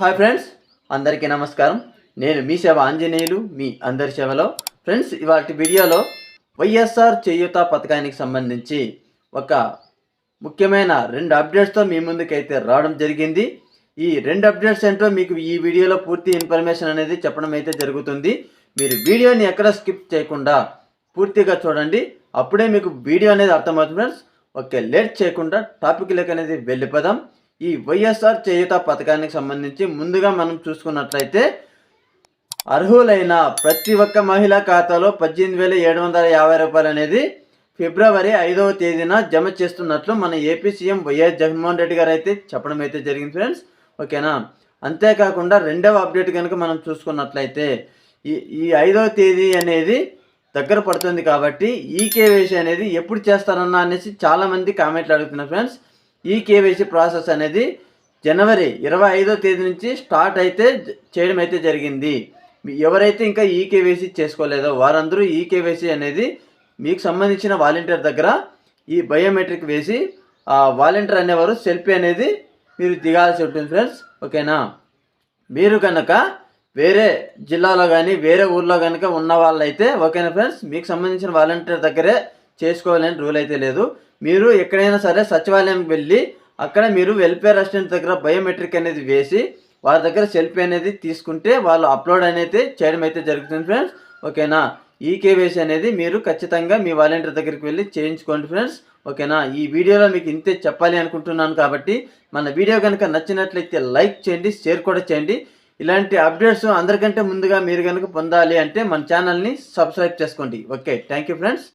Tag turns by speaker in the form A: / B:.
A: Hi friends అందరికీ నమస్కారం. నేను మీ సేవ ఆంజనేయులు మీ అందరి సేవలో. ఫ్రెండ్స్ ఇవాటి వీడియోలో వైఎస్ఆర్ చేయూత పథకానికి సంబంధించి ఒక ముఖ్యమైన రెండు అప్డేట్స్తో మీ ముందుకైతే రావడం జరిగింది. ఈ రెండు అప్డేట్స్ ఏంటో మీకు ఈ వీడియోలో పూర్తి ఇన్ఫర్మేషన్ అనేది చెప్పడం అయితే జరుగుతుంది. మీరు వీడియోని ఎక్కడ స్కిప్ చేయకుండా పూర్తిగా చూడండి. అప్పుడే మీకు వీడియో అనేది అర్థమవుతుంది. ఫ్రెండ్స్ ఓకే లేట్ చేయకుండా టాపిక్లోకి అనేది వెళ్ళిపోదాం. ఈ వైఎస్ఆర్ చేయూత పథకానికి సంబంధించి ముందుగా మనం చూసుకున్నట్లయితే అర్హులైన ప్రతి ఒక్క మహిళా ఖాతాలో పద్దెనిమిది వేల ఏడు వందల యాభై రూపాయలు అనేది ఫిబ్రవరి ఐదవ తేదీన జమ చేస్తున్నట్లు మన AP CM YS Jaganmohan Reddy garu అయితే చెప్పడం అయితే జరిగింది ఫ్రెండ్స్. ఓకేనా? అంతేకాకుండా రెండవ అప్డేట్ కనుక మనం చూసుకున్నట్లయితే ఈ ఈ ఐదవ తేదీ అనేది దగ్గర పడుతుంది కాబట్టి ఈ కేవైసీ అనేది ఎప్పుడు చేస్తారన్నా అనేసి చాలామంది కామెంట్లు అడుగుతున్నారు ఫ్రెండ్స్. ఈ కేవైసీ ప్రాసెస్ అనేది జనవరి ఇరవై ఐదో తేదీ నుంచి స్టార్ట్ అయితే చేయడం అయితే జరిగింది. మీ- ఎవరైతే ఇంకా ఈ కేవైసీ చేసుకోలేదో వారందరూ ఈ కేవైసీ అనేది మీకు సంబంధించిన వాలంటీర్ దగ్గర ఈ బయోమెట్రిక్ వేసి ఆ వాలంటీర్ అనేవారు సెల్ఫీ అనేది మీరు దిగాల్సి ఉంటుంది ఫ్రెండ్స్. ఓకేనా? మీరు కనుక వేరే జిల్లాలో కానీ వేరే ఊర్లో కనుక ఉన్న వాళ్ళైతే ఓకేనా ఫ్రెండ్స్? మీకు సంబంధించిన వాలంటీర్ దగ్గరే చేసుకోవాలని రూల్ అయితే లేదు. మీరు ఎక్కడైనా సరే సచివాలయంకి వెళ్ళి అక్కడ మీరు వెల్ఫేర్ అసిస్టెంట్ దగ్గర బయోమెట్రిక్ అనేది వేసి వారి దగ్గర సెల్ఫీ అనేది తీసుకుంటే వాళ్ళు అప్లోడ్ అనేది చేయడం అయితే జరుగుతుంది ఫ్రెండ్స్. ఓకేనా? ఈ కేవైసీ అనేది మీరు ఖచ్చితంగా మీ వాలంటీర్ దగ్గరికి వెళ్ళి చేయించుకోండి ఫ్రెండ్స్. ఓకేనా? ఈ వీడియోలో మీకు ఇంతే చెప్పాలి అనుకుంటున్నాను కాబట్టి మన వీడియో కనుక నచ్చినట్లయితే లైక్ చేయండి షేర్ కూడా చేయండి. ఇలాంటి అప్డేట్స్ అందరికంటే ముందుగా మీరు కనుక పొందాలి అంటే మన ఛానల్ని సబ్స్క్రైబ్ చేసుకోండి. Okay thank you friends.